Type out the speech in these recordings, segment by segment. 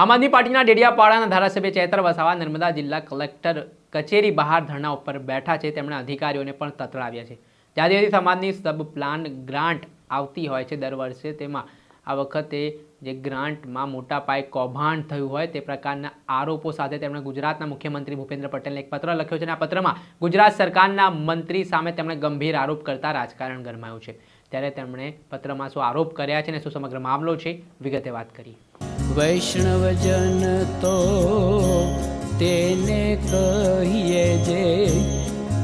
આમ આદમી પાર્ટીના ડેડિયાપાડાના ધારાસભ્ય ચેતર વસાવા નર્મદા જિલ્લા કલેક્ટર કચેરી બહાર ધરણા ઉપર બેઠા છે. તેમણે અધિકારીઓને પણ તતડાવ્યા છે. જે સમાજની સબ પ્લાન ગ્રાન્ટ આવતી હોય છે દર વર્ષે. તેમાં આ વખતે જે ગ્રાન્ટમાં મોટા પાયે કૌભાંડ થયું હોય તે પ્રકારના આરોપો સાથે તેમણે ગુજરાતના મુખ્યમંત્રી ભૂપેન્દ્ર પટેલને એક પત્ર લખ્યો છે અને આ પત્રમાં ગુજરાત સરકારના મંત્રી સામે તેમણે ગંભીર આરોપ કરતા રાજકારણ ગરમાયું છે. ત્યારે તેમણે પત્રમાં શું આરોપ કર્યા છે અને શું સમગ્ર મામલો છે વિગતે વાત કરી વૈષ્ણવજન તો તેને કહીએ જે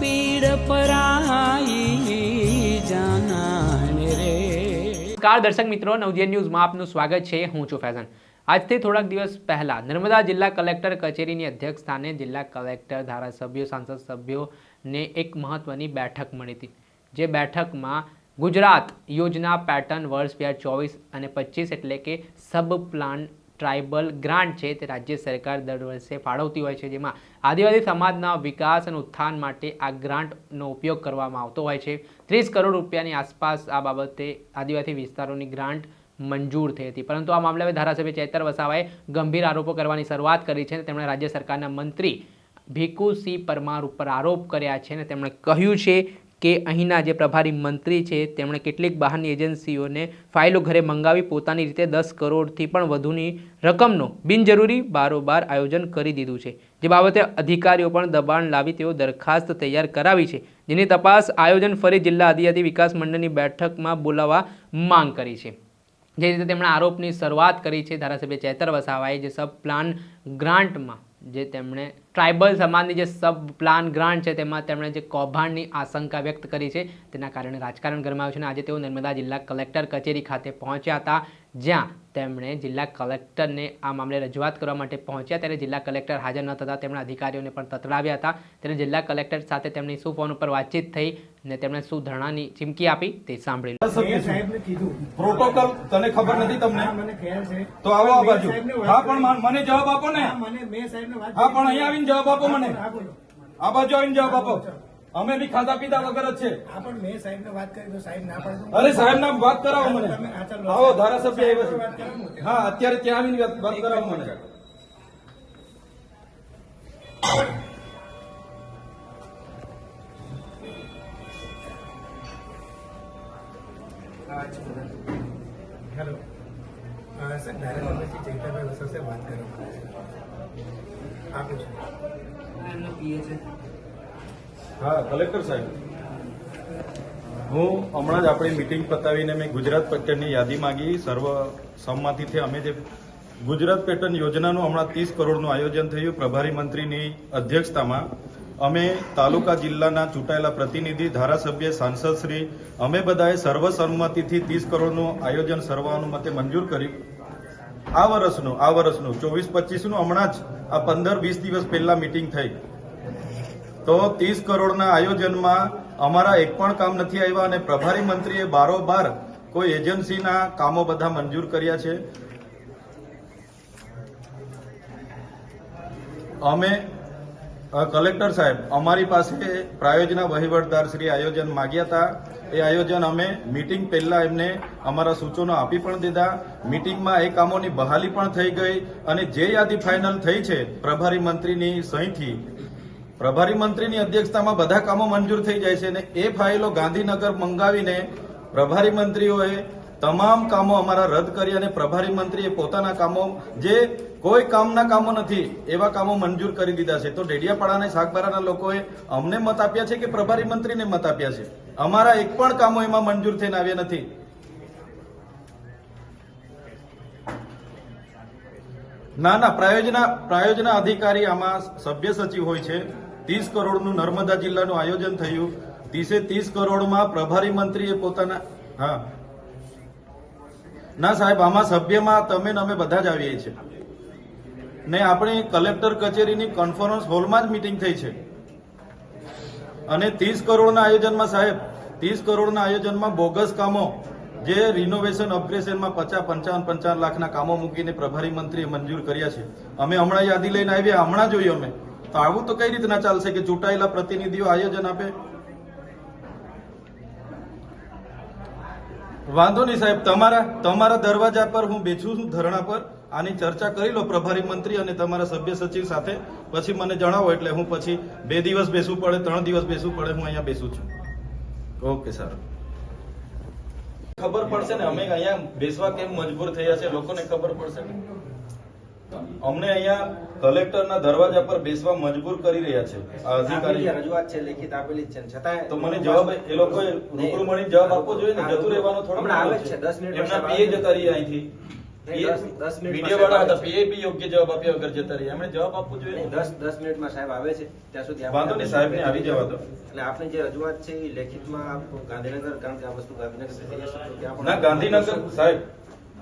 પીડ પરાઈ જાનાને રે. કાર દર્શક મિત્રો, નવજીવન ન્યૂઝમાં આપનું સ્વાગત છે. હું છું ફેઝન. આજથી થોડાક દિવસ પહેલા નર્મદા જિલ્લા કલેક્ટર કચેરીની અધ્યક્ષ સ્થાને જિલ્લા કલેક્ટર, ધારાસભ્યો, સાંસદ સભ્યોને એક મહત્વની બેઠક મળી હતી. જે બેઠકમાં ગુજરાત યોજના પેટર્ન વર્ષ બે હજાર ચોવીસ અને પચીસ એટલે કે સબ પ્લાન ટ્રાઇબલ ગ્રાન્ટ છે તે રાજ્ય સરકાર દર વર્ષે ફાળવતી હોય છે. જેમાં આદિવાસી સમાજના વિકાસ અને ઉત્થાન માટે આ ગ્રાન્ટનો ઉપયોગ કરવામાં આવતો હોય છે. ત્રીસ કરોડ રૂપિયાની આસપાસ આ બાબતે આદિવાસી વિસ્તારોની ગ્રાન્ટ મંજૂર થઈ હતી. પરંતુ આ મામલે હવે ધારાસભ્ય ચેતર વસાવાએ ગંભીર આરોપો કરવાની શરૂઆત કરી છે તેમણે રાજ્ય સરકારના મંત્રી ભીખુસિંહ પરમાર ઉપર આરોપ કર્યા છે અને તેમણે કહ્યું છે કે અહીંના જે પ્રભારી મંત્રી છે, તેમણે કેટલીક બહારની એજન્સીઓને ફાઇલો ઘરે મંગાવી પોતાની રીતે દસ કરોડથી પણ વધુની રકમનો બિનજરૂરી બારોબાર આયોજન કરી દીધું છે. જે બાબતે અધિકારીઓ પણ દબાણ લાવી તેઓ દરખાસ્ત તૈયાર કરાવી છે. જેની તપાસ આયોજન ફરી જિલ્લા આદિજાતિ વિકાસ મંડળની બેઠકમાં બોલાવવા માંગ કરી છે. જે રીતે તેમણે આરોપની શરૂઆત કરી છે ધારાસભ્ય ચેતર વસાવાએ, જે સબ પ્લાન ગ્રાન્ટમાં, જે તેમણે ટ્રાઇબલ સમાજની જે સબ પ્લાન ગ્રાન્ટ છે તેમાં તેમણે જે કૌભાંડની આશંકા વ્યક્ત કરી છે તેના કારણે રાજકારણ ગરમાયું છે અને આજે તેઓ નર્મદા જિલ્લા કલેક્ટર કચેરી ખાતે પહોંચ્યા હતા જ્યાં તેમણે જિલ્લા કલેક્ટરને આ મામલે રજૂઆત કરવા માટે પહોંચ્યા. ત્યારે જિલ્લા કલેક્ટર હાજર ન થતા તેમણે અધિકારીઓને પણ તતડાવ્યા હતા. ત્યારે જિલ્લા કલેક્ટર સાથે તેમની શું ફોન ઉપર વાતચીત થઈ અને તેમણે શું ધરણાની ચીમકી આપી તે સાંભળી પ્રોટોકોલ તને ખબર નથી તમને? મને ખ્યાલ છે. તો આવો આ બાજુ. હા પણ મને જવાબ આપો ને. હા, મને મેં સાહેબને વાત હા પણ અહીંયા આવીને જવાબ આપો મને. આ બાજુ આવીને જવાબ આપો. અમે બી ખાધા પીધા વગર જ છે. હા, મેં સાહેબને વાત કરી તો સાહેબ ના પાડે અરે સાહેબ નામ વાત કરાવો મને. આવો ધારાસભ્ય આવ્યા છે. હા અત્યારે ત્યાં આવીને વાત- કરાવો મને. હેલો. સર ધારાસભ્ય શ્રી વસર સાહેબ વાત કરો. આપું છું. હા કલેક્ટર સાહેબ. હું હમણાં જ આપણી મિટિંગ પતાવીને મેં ગુજરાત પેટર્નની યાદી માંગી. સર્વ સંમતિથી અમે જે ગુજરાત પેટર્ન યોજનાનું હમણાં ત્રીસ કરોડનું આયોજન થયું પ્રભારી મંત્રીની અધ્યક્ષતામાં. અમે તાલુકા જિલ્લાના ચૂંટાયેલા પ્રતિનિધિ ધારાસભ્ય સાંસદશ્રી અમે બધાએ સર્વસંમતિથી ત્રીસ કરોડનું આયોજન સર્વાનુમતે મંજૂર કર્યું. આ વર્ષનું આ વર્ષનું, ચોવીસ, પચીસનું હમણાં જ આ પંદર, વીસ દિવસ પહેલા મિટિંગ થઈ. તો ત્રીસ કરોડના આયોજનમાં અમારા એક પણ કામ નથી આવ્યા અને પ્રભારી મંત્રીએ બારોબાર કોઈ એજન્સીના કામો બધા મંજૂર કર્યા છે. અમે કલેક્ટર સાહેબ, અમારી પાસે પ્રાયોજના વહીવટદાર શ્રી આયોજન માગ્યા હતા. એ આયોજન અમે મીટિંગ પહેલા એમને અમારા સૂચનો આપી પણ દીધા. મીટિંગમાં એ કામોની બહાલી પણ થઈ ગઈ અને જે યાદી ફાઇનલ થઈ છે, પ્રભારી મંત્રીની સહીથી. પ્રભારી મંત્રીની અધ્યક્ષતામાં બધા કામો મંજૂર થઈ જાય છે અને એ ફાઇલો ગાંધીનગર મંગાવીને પ્રભારી મંત્રીઓએ તમામ કામો અમારા રદ કરી અને પ્રભારી મંત્રીએ પોતાના કામો, જે કોઈ કામના કામો નથી, એવા કામો મંજૂર કરી દીધા છે. તો ડેડિયાપાડા અને સાગબારાના લોકોએ અમને મત આપ્યા છે કે પ્રભારી મંત્રીને મત આપ્યા છે? અમારા એક પણ કામો એમાં મંજૂર થઈને આવ્યા નથી. ના ના, પ્રાયોજના પ્રાયોજના અધિકારી આમાં સભ્ય સચિવ હોય છે. ત્રીસ કરોડનું નર્મદા જિલ્લાનું આયોજન થયું. ત્રીસે ત્રીસ કરોડમાં પ્રભારી મંત્રીએ પોતાના, હા. ના, સાહેબ, આમાં સભ્યમાં તમે ને અમે બધા જ આવીએ છીએ. ને આપણી કલેક્ટર કચેરીની કોન્ફરન્સ હોલમાં જ મિટિંગ થઈ છે. અને ત્રીસ કરોડના આયોજનમાં, સાહેબ, ત્રીસ કરોડના આયોજનમાં બોગસ કામો જે રિનોવેશન અપગ્રેશનમાં પચાસ, પંચાવન પંચાવન લાખના કામો મૂકીને પ્રભારી મંત્રીએ મંજૂર કર્યા છે. અમે હમણાં યાદી લઈને આવ્યા, હમણાં જોઈએ અમે. તો આવું તો કઈ રીતના ચાલશે કે ચૂંટાયેલા પ્રતિનિધિઓ આયોજન આપે? વાંધો નહીં સાહેબ, તમારા તમારા દરવાજા પર હું બેઠું છું, ધરણા પર. આની ચર્ચા કરી લો પ્રભારી મંત્રી અને તમારા સભ્ય સચિવ સાથે. પછી મને જણાવો એટલે હું પછી બે દિવસ બેસવું પડે, ત્રણ દિવસ બેસવું પડે, હું અહીંયા બેસું છું. Okay, sir. ખબર પડશે ને? અમે અહીંયા બેસવા કેમ મજબૂર થયા છે? લોકોને ખબર પડશે ને? અમને અહીંયા કલેક્ટરના દરવાજા પર બેસવા મજબૂર કરી રહ્યા છે અધિકારી રજૂઆત છે લેખિત આપેલી છે. છતાં તો મને જવાબ એ લોકોએ રૂબરૂ મળીને જવાબ આપવો જોઈએ ને? જતું રહેવાનો થોડો આવે છે, 10 મિનિટ એમના પીએ જતા રહ્યા અહીંથી. વીડિયો વાળા હતા પીએ બી યોગ્ય જવાબ આપ્યા વગર જતા રહ્યા એમણે જવાબ આપવો જોઈએ દસ દસ મિનિટમાં સાહેબ આવે છે. ત્યાં સુધી વાંધો નહીં સાહેબને આવી જવા દો. એટલે આપની જે રજૂઆત છે એ લેખિતમાં આપ ગાંધીનગર કારણ કે આ વસ્તુ ગાંધીનગર ના ગાંધીનગર સાહેબ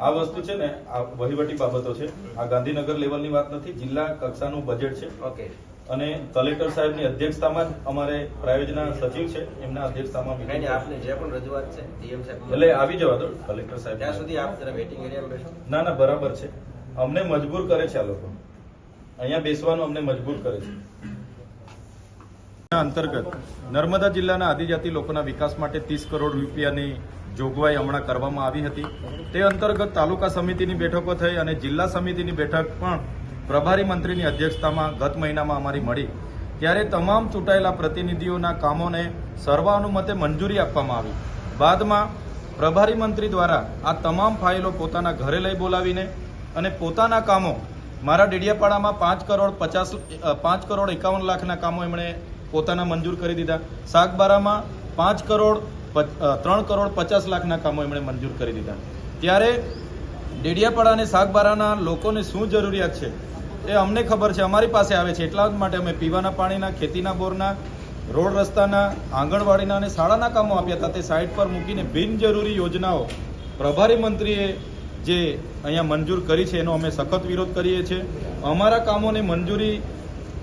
આ વસ્તુ છે ને આ વહીવટી બાબતો છે. આ ગાંધીનગર લેવલની વાત નથી જિલ્લા કક્ષાનું બજેટ છે. ઓકે અને કલેક્ટર સાહેબની અધ્યક્ષતામાં જ અમારે પ્રાયોજના સચિવ છે એમના અધ્યક્ષતામાં. આપની જે પણ રજૂઆત છે ડીએમ સાહેબ એટલે આવી જવા દો કલેક્ટર સાહેબ. ત્યાં સુધી આપ જરા વેટિંગ એરિયામાં બેસો. ના ના બરાબર છે. અમને મજબૂર કરે છે આ લોકો. અહીંયા બેસવાનું અમને મજબૂર કરે છે. અંતર્ગત નર્મદા જિલ્લાના આદિજાતિ લોકોના વિકાસ માટે ત્રીસ કરોડ રૂપિયાની જોગવાઈ હમણાં કરવામાં આવી હતી. તે અંતર્ગત તાલુકા સમિતિની બેઠકો થઈ અને જિલ્લા સમિતિની બેઠક પણ પ્રભારી મંત્રીની અધ્યક્ષતામાં ગત મહિનામાં અમારી મળી. ત્યારે તમામ ચૂંટાયેલા પ્રતિનિધિઓના કામોને સર્વાનુમતે મંજૂરી આપવામાં આવી. બાદમાં પ્રભારી મંત્રી દ્વારા આ તમામ ફાઇલો પોતાના ઘરે લઈ બોલાવીને અને પોતાના કામો, મારા ડેડિયાપાડામાં પાંચ કરોડ પચાસ પાંચ કરોડ એકાવન લાખના કામો એમણે પોતાના મંજૂર કરી દીધા. સાગબારામાં પાંચ કરોડ ત્રણ કરોડ પચાસ લાખના કામો એમણે મંજૂર કરી દીધા. ત્યારે ડેડિયાપાડા અને શાકબારાના લોકોને શું જરૂરિયાત છે? એ અમને ખબર છે. અમારી પાસે આવે છે. એટલા માટે અમે પીવાના પાણીના, ખેતીના બોરના, રોડ રસ્તાના, આંગણવાડીના અને શાળાના કામો આપ્યા હતા. તે સાઇટ પર મૂકીને બિનજરૂરી યોજનાઓ પ્રભારી મંત્રીએ જે અહીંયા મંજૂર કરી છે, એનો અમે સખત વિરોધ કરીએ છીએ. અમારા કામોને મંજૂરી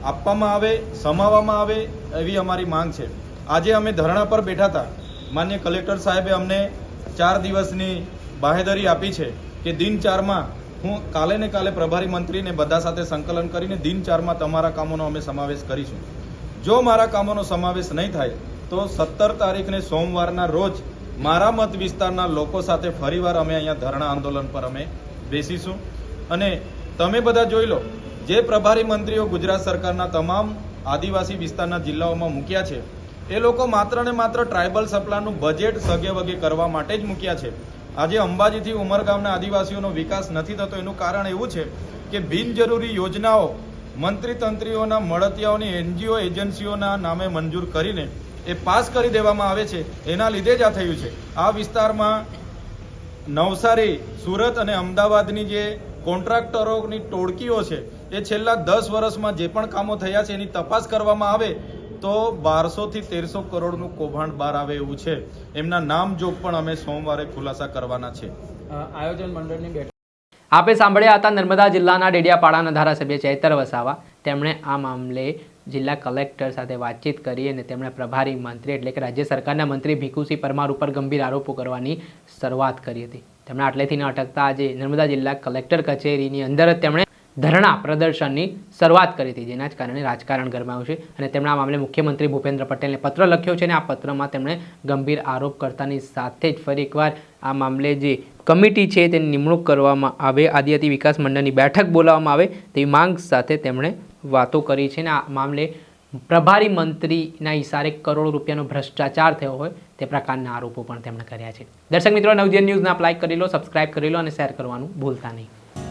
આપવામાં આવે, સમાવવામાં આવે એવી અમારી માંગ છે. આજે અમે ધરણા પર બેઠા હતા. માન્ય કલેક્ટર સાહેબે અમને ચાર દિવસની બાહેધરી આપી છે. કે દિન ચારમાં હું કાલે ને કાલે પ્રભારી મંત્રીને બધા સાથે સંકલન કરીને દિન ચારમાં તમારા કામોનો અમે સમાવેશ કરીશું. જો મારા કામોનો સમાવેશ નહીં થાય, તો સત્તર તારીખને સોમવારના રોજ મારા મત વિસ્તારના લોકો સાથે ફરીવાર અમે અહીંયા ધરણા આંદોલન પર અમે બેસીશું. અને તમે બધા જોઈ લો, જે પ્રભારી મંત્રીઓ ગુજરાત સરકારના તમામ આદિવાસી વિસ્તારના જિલ્લાઓમાં મૂક્યા છે, એ લોકો માત્ર ને માત્ર ટ્રાઇબલ સપ્લાયનું બજેટ સગે વગે કરવા માટે જ મૂક્યા છે. આજે અંબાજીથી ઉમરગામના આદિવાસીઓનો વિકાસ નથી થતો, એનું કારણ એવું છે કે બિનજરૂરી યોજનાઓ મંત્રી તંત્રીઓના મળતિયાઓની એનજીઓ એજન્સીઓના નામે મંજૂર કરીને એ પાસ કરી દેવામાં આવે છે. એના લીધે જ આ થયું છે. આ વિસ્તારમાં નવસારી, સુરત અને અમદાવાદની જે કોન્ટ્રાક્ટરોની ટોળકીઓ છે, એ છેલ્લા દસ વર્ષમાં જે પણ કામો થયા છે, એની તપાસ કરવામાં આવે તો બારસોથી તેરસો કરોડનું કૌભાંડ બહાર આવે એવું છે. એમના નામ જોગ પણ અમે સોમવારે ખુલાસા કરવાના છે. આયોજન મંડળની બેઠક. આપે સાંભળ્યા હતા નર્મદા જિલ્લાના ડેડિયાપાડાના ધારાસભ્ય ચૈતર વસાવા. તેમણે આ મામલે જિલ્લા કલેક્ટર સાથે વાતચીત કરી અને તેમણે પ્રભારી મંત્રી એટલે કે રાજ્ય સરકારના મંત્રી ભીખુસિંહ પરમાર ઉપર ગંભીર આરોપો કરવાની શરૂઆત કરી હતી. તેમણે આટલેથી ન અટકતા આજે નર્મદા જિલ્લા કલેક્ટર કચેરીની અંદર જ તેમણે ધરણા પ્રદર્શનની શરૂઆત કરી હતી, જેના જ કારણે રાજકારણ ગરમાયું છે. અને તેમણે આ મામલે મુખ્યમંત્રી ભૂપેન્દ્ર પટેલને પત્ર લખ્યો છે અને આ પત્રમાં તેમણે ગંભીર આરોપ કરતાની સાથે જ ફરી એકવાર આ મામલે જે કમિટી છે તેની નિમણૂક કરવામાં આવે, આદિજાતિ વિકાસ મંડળની બેઠક બોલાવવામાં આવે તેવી માંગ સાથે તેમણે વાતો કરી છે. અને આ મામલે પ્રભારી મંત્રીના ઇશારે કરોડો રૂપિયાનો ભ્રષ્ટાચાર થયો હોય તે પ્રકારના આરોપો પણ તેમણે કર્યા છે. દર્શક મિત્રો, નવજીવન ન્યૂઝને આપ લાઇક કરી લો સબસ્ક્રાઇબ કરી લો અને શેર કરવાનું ભૂલતા નહીં.